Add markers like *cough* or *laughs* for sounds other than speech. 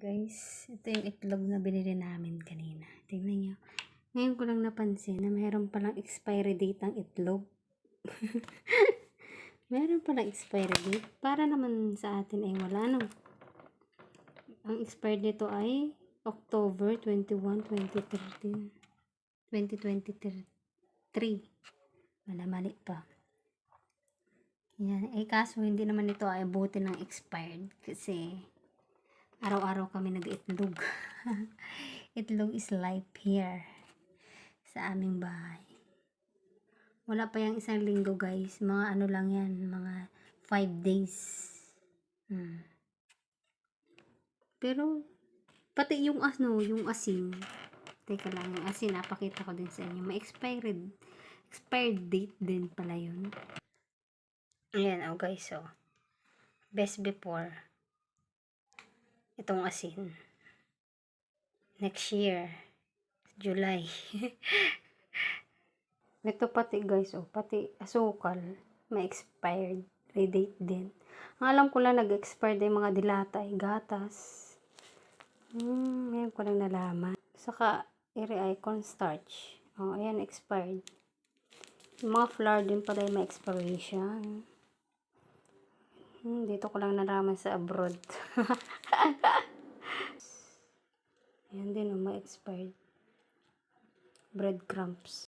Guys, ito yung itlog na binili namin kanina. Tingnan nyo. Ngayon ko lang napansin na mayroon palang expiry date ang itlog. *laughs* meron palang expiry date. Para naman sa atin ay wala no. Ang expired nito ay October 21, 2013. 2023. Wala mali pa. Yan. Eh kaso hindi naman ito ay buti ng expired. Kasi araw-araw kami nag-itlog. *laughs* itlog is life here sa aming bahay. Wala pa yung isang linggo guys. Mga ano lang yan. Mga 5 days. Hmm. Pero pati yung ano, yung asin. Teka lang, yung asin, napakita ko din sa inyo. May expired, expired date din pala yun. Ayan, oh guys, oh. Best before. Itong asin. Next year. July. *laughs* Ito pati guys, oh. Pati asukal. May expired date din. Ang alam ko lang nag-expired yung mga dilatay, gatas. Hmm, ngayon ko lang nalaman. Saka, ere ay cornstarch. Oh, ayan, expired. Yung mga flour din pala yung may expiration. Hmm, dito ko lang nalaman sa abroad. *laughs* Ayan din, oh, may expired. Breadcrumbs.